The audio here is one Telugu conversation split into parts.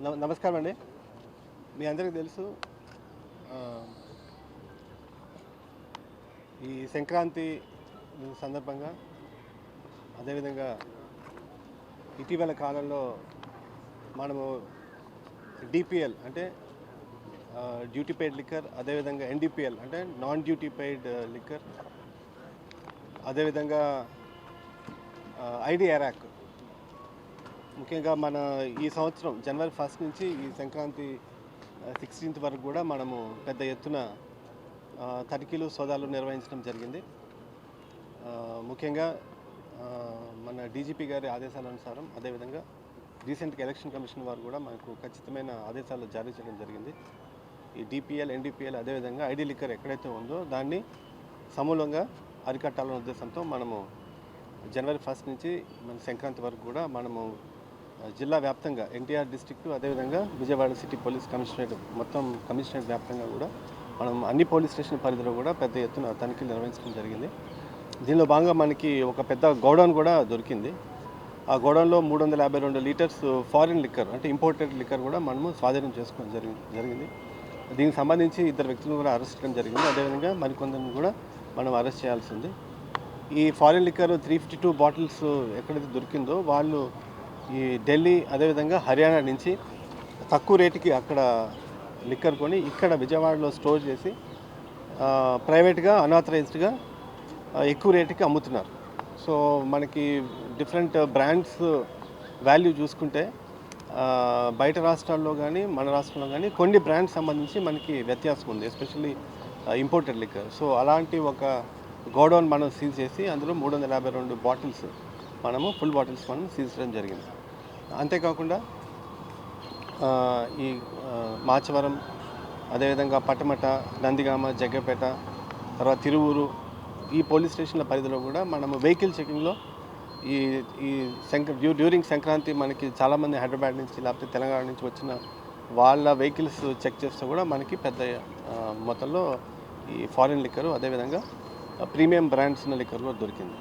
నమస్కారం అండి. మీ అందరికీ తెలుసు ఈ సంక్రాంతి సందర్భంగా అదేవిధంగా ఇటీవల కాలంలో మనము డిపిఎల్ అంటే డ్యూటీ పెయిడ్ లిక్కర్ అదేవిధంగా ఎన్డిపిఎల్ అంటే నాన్ డ్యూటీ పెయిడ్ లిక్కర్ అదేవిధంగా ఐడి ఎరాక్ ముఖ్యంగా మన ఈ సంవత్సరం జనవరి ఫస్ట్ నుంచి ఈ సంక్రాంతి సిక్స్టీన్త్ వరకు కూడా మనము పెద్ద ఎత్తున తనిఖీలు సోదాలు నిర్వహించడం జరిగింది. ముఖ్యంగా మన డీజీపీ గారి ఆదేశాల అనుసారం అదేవిధంగా రీసెంట్గా ఎలక్షన్ కమిషన్ వారు కూడా మనకు ఖచ్చితమైన ఆదేశాలు జారీ చేయడం జరిగింది. ఈ డిపిఎల్ ఎన్డీపీఎల్ అదేవిధంగా ఐడి లిక్కర్ ఎక్కడైతే ఉందో దాన్ని సమూలంగా అరికట్టాలనే ఉద్దేశంతో మనము జనవరి ఫస్ట్ నుంచి మన సంక్రాంతి వరకు కూడా మనము జిల్లా వ్యాప్తంగా ఎన్టీఆర్ డిస్టిక్ అదేవిధంగా విజయవాడ సిటీ పోలీస్ కమిషనరేట్ మొత్తం కమిషనరేట్ వ్యాప్తంగా కూడా మనం అన్ని పోలీస్ స్టేషన్ పరిధిలో కూడా పెద్ద ఎత్తున తనిఖీలు నిర్వహించడం జరిగింది. దీనిలో భాగంగా మనకి ఒక పెద్ద గోడౌన్ కూడా దొరికింది. ఆ గోడౌన్లో మూడు వందల యాభై రెండు లీటర్స్ ఫారిన్ లిక్కర్ అంటే ఇంపోర్టెడ్ లిక్కర్ కూడా మనము స్వాధీనం చేసుకోవడం జరిగింది జరిగింది. దీనికి సంబంధించి ఇద్దరు వ్యక్తులను కూడా అరెస్ట్ చేయడం జరిగింది. అదేవిధంగా మరికొందరిని కూడా మనం అరెస్ట్ చేయాల్సి ఉంది. ఈ foreign liquor three fifty two bottles ఎక్కడైతే దొరికిందో వాళ్ళు ఈ ఢిల్లీ అదేవిధంగా హర్యానా నుంచి తక్కువ రేటుకి అక్కడ లిక్కర్ కొని ఇక్కడ విజయవాడలో స్టోర్ చేసి ప్రైవేట్గా అనాథరైజ్డ్గా ఎక్కువ రేటుకి అమ్ముతున్నారు. సో మనకి డిఫరెంట్ బ్రాండ్స్ వాల్యూ చూసుకుంటే బయట రాష్ట్రాల్లో కానీ మన రాష్ట్రంలో కానీ కొన్ని బ్రాండ్స్ సంబంధించి మనకి వ్యత్యాసం ఉంది ఎస్పెషల్లీ ఇంపోర్టెడ్ లిక్కర్. సో అలాంటి ఒక గోడౌన్ మనం సీజ్ చేసి అందులో మూడు వందల యాభై రెండు బాటిల్స్ మనము ఫుల్ బాటిల్స్ మనం సీజ్ చేయడం జరిగింది. అంతేకాకుండా ఈ మాచవరం అదేవిధంగా పట్టమట నందిగామ జగ్గపేట తర్వాత తిరువూరు ఈ పోలీస్ స్టేషన్ల పరిధిలో కూడా మనము వెహికల్ చెకింగ్లో ఈ ఈ సంక్ర డ్యూ డ్యూరింగ్ సంక్రాంతి మనకి చాలామంది హైదరాబాద్ నుంచి లేకపోతే తెలంగాణ నుంచి వచ్చిన వాళ్ళ వెహికల్స్ చెక్ చేస్తే కూడా మనకి పెద్ద మొత్తంలో ఈ ఫారిన్ లిక్కరు అదేవిధంగా ప్రీమియం బ్రాండ్స్ ఉన్న లిక్కర్ కూడా దొరికింది.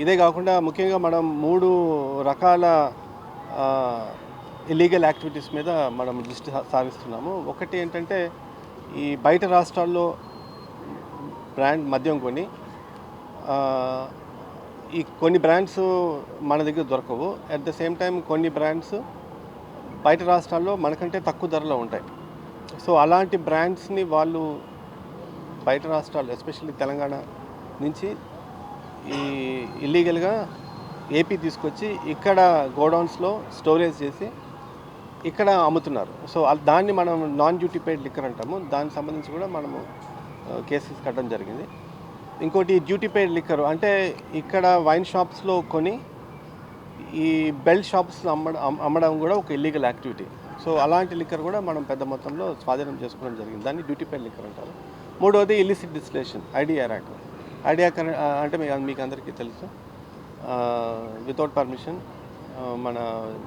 ఇదే కాకుండా ముఖ్యంగా మనం మూడు రకాల ఇల్లీగల్ యాక్టివిటీస్ మీద మనం దృష్టి సాధిస్తున్నాము ఒకటి ఏంటంటే ఈ బయట రాష్ట్రాల్లో బ్రాండ్ మద్యం కొని ఈ కొన్ని బ్రాండ్స్ మన దగ్గర దొరకవు. అట్ ద సేమ్ టైం కొన్ని బ్రాండ్స్ బయట రాష్ట్రాల్లో మనకంటే తక్కువ ధరలో ఉంటాయి. సో అలాంటి బ్రాండ్స్ని వాళ్ళు బయట రాష్ట్రాలు ఎస్పెషల్లీ తెలంగాణ నుంచి ఈ ఇల్లీగల్గా ఏపీ తీసుకొచ్చి ఇక్కడ గోడౌన్స్లో స్టోరేజ్ చేసి ఇక్కడ అమ్ముతున్నారు. సో దాన్ని మనం నాన్ డ్యూటీ పెయిడ్ లిక్కర్ అంటాము. దానికి సంబంధించి కూడా మనము కేసెస్ కట్టడం జరిగింది. ఇంకోటి డ్యూటీ పెయిడ్ లిక్కర్ అంటే ఇక్కడ వైన్ షాప్స్లో కొని ఈ బెల్ట్ షాప్స్ అమ్మడం అమ్మడం కూడా ఒక ఇల్లీగల్ యాక్టివిటీ సో అలాంటి లిక్కర్ కూడా మనం పెద్ద మొత్తంలో స్వాధీనం చేసుకోవడం జరిగింది. దాన్ని డ్యూటీ పెయిడ్ లిక్కర్ అంటారు. మూడవది illicit distillation IDA act IDA అంటే మీకు అందరికీ తెలుసు. వితౌట్ పర్మిషన్ మన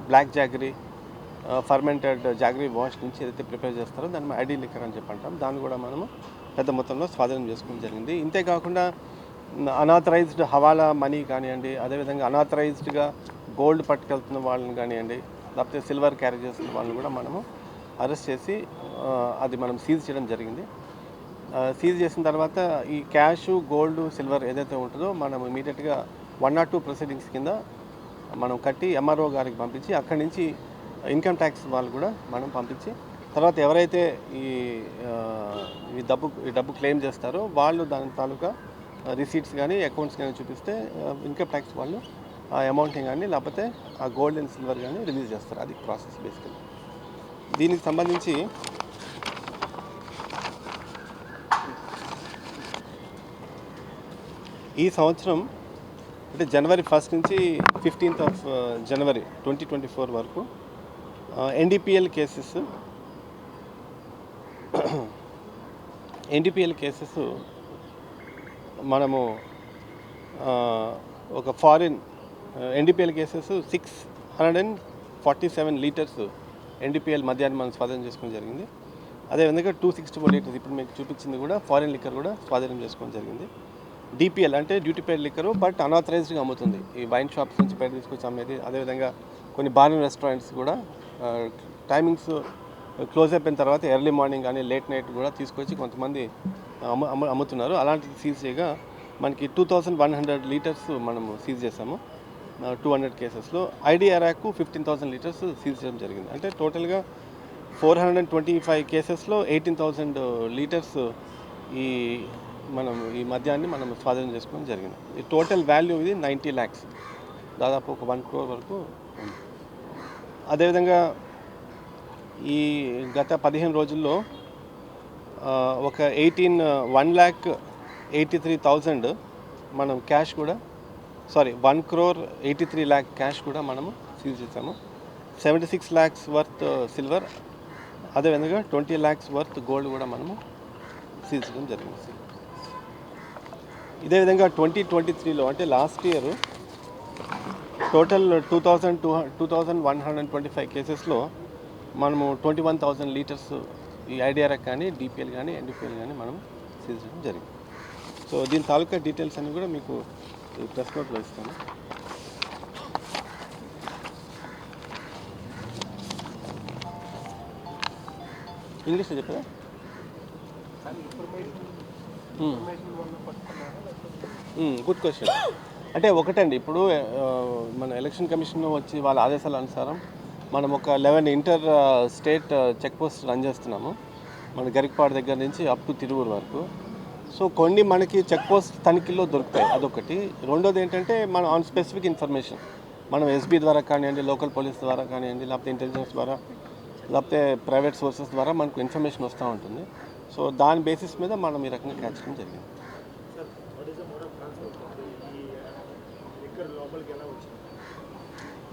black jaggery fermented jaggery wash నుంచి ఏదైతే ప్రిపేర్ చేస్తారో దాన్ని ఐడి లిక్కర్ అని చెప్పి అంటాం దాన్ని కూడా మనము పెద్ద మొత్తంలో స్వాధీనం చేసుకోవడం జరిగింది. ఇంతే కాకుండా అనాథరైజ్డ్ హవాలా మనీ కానివ్వండి అదేవిధంగా అనాథరైజ్డ్గా గోల్డ్ పట్టుకెళ్తున్న వాళ్ళని కానివ్వండి లేకపోతే సిల్వర్ క్యారీ చేస్తున్న వాళ్ళని కూడా మనము అరెస్ట్ చేసి అది మనం సీజ్ చేయడం జరిగింది. సీజ్ చేసిన తర్వాత ఈ క్యాష్ గోల్డ్ సిల్వర్ ఏదైతే ఉంటుందో మనం ఇమీడియట్గా వన్ నాట్ టూ ప్రొసీడింగ్స్ కింద మనం కట్టి ఎంఆర్ఓ గారికి పంపించి అక్కడి నుంచి ఇన్కమ్ ట్యాక్స్ వాళ్ళు కూడా మనం పంపించి తర్వాత ఎవరైతే ఈ ఈ డబ్బు ఈ డబ్బు క్లెయిమ్ చేస్తారో వాళ్ళు దాని తాలూకా రిసీట్స్ కానీ అకౌంట్స్ కానీ చూపిస్తే ఇన్కమ్ ట్యాక్స్ వాళ్ళు ఆ అమౌంట్ని కానీ లేకపోతే ఆ గోల్డ్ అండ్ సిల్వర్ కానీ రిలీజ్ చేస్తారు. అది ప్రాసెస్ బేసికల్. దీనికి సంబంధించి ఈ సంవత్సరం అంటే జనవరి ఫస్ట్ నుంచి fifteenth of January twenty twenty four వరకు ఎన్డీపీఎల్ కేసెస్ ఎన్డీపీఎల్ కేసెస్ మనము ఒక foreign NDPL cases six hundred and forty seven litres NDPL మద్యాన్ని మనం స్వాధీనం చేసుకోవడం జరిగింది. అదేవిధంగా టూ సిక్స్టీ ఫోర్ లీటర్స్ ఇప్పుడు మీకు చూపించింది కూడా ఫారిన్ లిక్కర్ కూడా స్వాధీనం చేసుకోవడం జరిగింది. డిపిఎల్ అంటే డ్యూటీ పెయిడ్ లిక్కరు బట్ అనాథరైజ్డ్గా అమ్ముతుంది. ఈ వైన్ షాప్స్ నుంచి బయట తీసుకొచ్చి అమ్మేది. అదేవిధంగా కొన్ని బార్ రెస్టారెంట్స్ కూడా టైమింగ్స్ క్లోజ్ అయిపోయిన తర్వాత ఎర్లీ మార్నింగ్ కానీ లేట్ నైట్ కూడా తీసుకొచ్చి కొంతమంది అమ్ము అమ్ము అమ్ముతున్నారు. అలాంటిది సీజ్ చేయగా మనకి two thousand one hundred litres మనం సీజ్ చేసాము టూ హండ్రెడ్ కేసెస్లో ID fifteen thousand litres seize చేయడం జరిగింది. అంటే టోటల్గా four hundred and twenty five కేసెస్లో ఎయిటీన్ థౌసండ్ లీటర్స్ ఈ మనం ఈ మద్యాన్ని మనం స్వాధీనం చేసుకోవడం జరిగింది. ఈ టోటల్ వాల్యూ ఇది నైంటీ ల్యాక్స్ దాదాపు ఒక వన్ క్రోర్ వరకు ఉంది. అదేవిధంగా ఈ గత పదిహేను రోజుల్లో ఒక eighteen one lakh eighty three thousand మనం క్యాష్ కూడా sorry one crore eighty three lakh cash కూడా మనము సీజ్ చేసాము seventy six lakhs worth silver అదేవిధంగా ట్వంటీ ల్యాక్స్ వర్త్ గోల్డ్ కూడా మనము సీజ్ చేయడం జరిగింది. ఇదే విధంగా ట్వంటీ ట్వంటీ త్రీలో అంటే last year total two thousand two two thousand one hundred twenty five కేసెస్లో మనము ట్వంటీ వన్ థౌజండ్ లీటర్స్ ఈ ఐడిఆర్ఎక్ కానీ డిపిఎల్ కానీ ఎన్డిపిఎల్ కానీ మనం సీజ్ చేయడం జరిగింది. సో దీని తాలూకా డీటెయిల్స్ అన్నీ కూడా మీకు ఈ ప్రెస్ నోట్లో ఇస్తాను. ఇంగ్లీష్లో చెప్పదా Hmm, గుడ్ క్వశ్చన్ అంటే ఒకటండి ఇప్పుడు మన ఎలక్షన్ కమిషన్ వచ్చి వాళ్ళ ఆదేశాల అనుసారం మనం ఒక eleven inter state check post run చేస్తున్నాము. మన గరికపాడు దగ్గర నుంచి అప్ టు తిరువురు వరకు. సో కొన్ని మనకి చెక్ పోస్ట్ తనిఖీల్లో దొరుకుతాయి. అదొకటి. రెండోది ఏంటంటే మన ఆన్ స్పెసిఫిక్ ఇన్ఫర్మేషన్ మనం ఎస్బీ ద్వారా కానివ్వండి లోకల్ పోలీస్ ద్వారా కానివ్వండి లేకపోతే ఇంటెలిజెన్స్ ద్వారా లేకపోతే ప్రైవేట్ సోర్సెస్ ద్వారా మనకు ఇన్ఫర్మేషన్ వస్తూ ఉంటుంది. సో దాని బేసిస్ మీద మనం ఈ రకంగా క్యాచ్ చేయడం జరిగింది.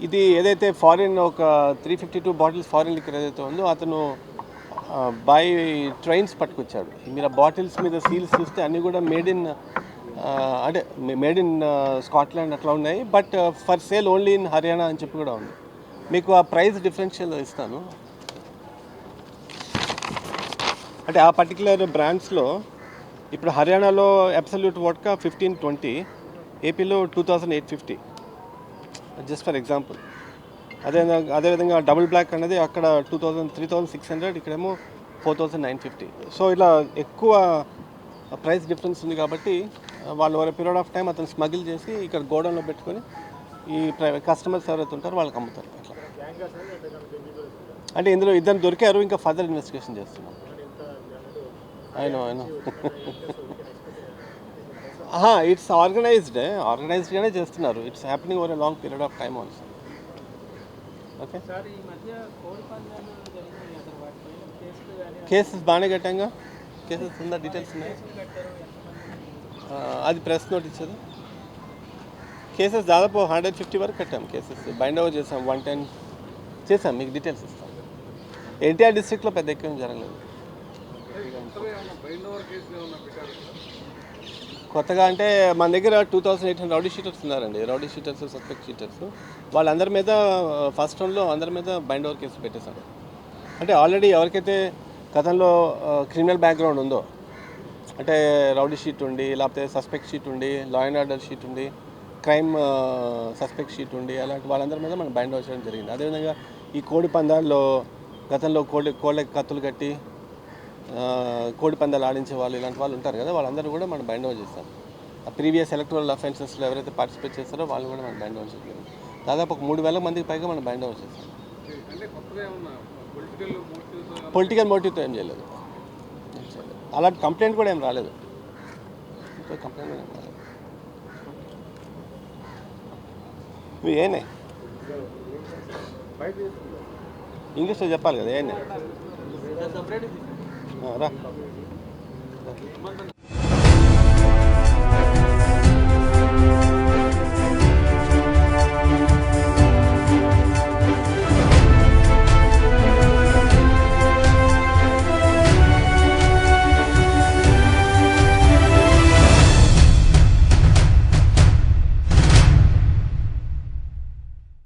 ఇది ఏదైతే ఫారిన్ ఒక three fifty two bottles foreign liquor ఏదైతే ఉందో అతను బై ట్రైన్స్ పట్టుకొచ్చాడు. మీరు ఆ బాటిల్స్ మీద సీల్స్ చూస్తే అన్నీ కూడా మేడ్ ఇన్ అంటే మేడ్ ఇన్ స్కాట్లాండ్ అట్లా ఉన్నాయి. But for sale only in Haryana అని చెప్పి కూడా ఉంది. మీకు ఆ ప్రైస్ డిఫరెన్షియల్ ఇస్తాను. అంటే ఆ పర్టికులర్ బ్రాండ్స్లో ఇప్పుడు హర్యానాలో అబ్సల్యూట్ వోట్కా ఫిఫ్టీన్ ట్వంటీ ఏపీలో two thousand eight fifty just for example అదే అదేవిధంగా డబుల్ బ్లాక్ అనేది అక్కడ two thousand three thousand six hundred ఇక్కడేమో four thousand nine fifty so ఇలా ఎక్కువ ప్రైస్ డిఫరెన్స్ ఉంది కాబట్టి వాళ్ళు ఒక పీరియడ్ ఆఫ్ టైం అతను స్మగిల్ చేసి ఇక్కడ గోడౌన్లో పెట్టుకొని ఈ కస్టమర్స్ ఎవరైతే ఉంటారో వాళ్ళకి అమ్ముతారు అట్లా. అంటే ఇందులో ఇద్దరు దొరికారు ఇంకా ఫర్దర్ ఇన్వెస్టిగేషన్ చేస్తున్నాం. అయినో అయినో ఇట్స్ ఆర్గనైజ్డ్ ఆర్గనైజ్డ్గానే చేస్తున్నారు. It's happening over a long period of time also okay cases బాగానే కట్టాంగా? కేసెస్ ఉందా? డీటెయిల్స్ ఉన్నాయి? అది ప్రెస్ నోట్ ఇచ్చేది కేసెస్ దాదాపు హండ్రెడ్ ఫిఫ్టీ వరకు కట్టాం కేసెస్ బైండ్ ఓవర్ చేసాం వన్ టెన్ చేసాం మీకు డీటెయిల్స్ ఇస్తాం. ఎన్టీఆర్ డిస్ట్రిక్ట్లో పెద్ద ఎక్కువ జరగలేదు. కొత్తగా అంటే మన దగ్గర two thousand eight hundred rowdy sheeters ఉన్నారండి. Rowdy sheeters suspect sheeters. వాళ్ళందరి మీద ఫస్ట్ రౌండ్లో అందరి మీద బైండ్ ఓవర్ కేసు పెట్టేశారు. అంటే ఆల్రెడీ ఎవరికైతే గతంలో క్రిమినల్ బ్యాక్గ్రౌండ్ ఉందో అంటే రౌడీ షీట్ ఉండి లేకపోతే సస్పెక్ట్ షీట్ ఉండి లా అండ్ ఆర్డర్ షీట్ ఉండి క్రైమ్ సస్పెక్ట్ షీట్ ఉండి అలాంటి వాళ్ళందరి మీద మనం బైండ్ ఓవర్ చేయడం జరిగింది. అదేవిధంగా ఈ కోడి పందాల్లో గతంలో కోళ్ళ కోళ్ళకి కత్తులు కట్టి కోడి పందాలు ఆడించే వాళ్ళు ఇలాంటి వాళ్ళు ఉంటారు కదా వాళ్ళందరూ కూడా మనం బైండ్ అవుట్ చేస్తాం. ఆ ప్రీవియస్ ఎలక్ట్రల్ అఫెన్సెస్లో ఎవరైతే పార్టిసిపేట్ చేస్తారో వాళ్ళు కూడా మనం బైండ్ అవుట్ చేయలేదు దాదాపు ఒక మూడు వేల మందికి పైగా మనం బైండ్ అవుట్ చేస్తాం. పొలిటికల్ మోటివ్తో ఏం చేయలేదు. అలాంటి కంప్లైంట్ కూడా ఏం రాలేదు. కంప్లైంట్ కూడా ఏం రాలేదు. ఇవి ఏనే ఇంగ్లీష్లో చెప్పాలి కదా ఏనే Ahora.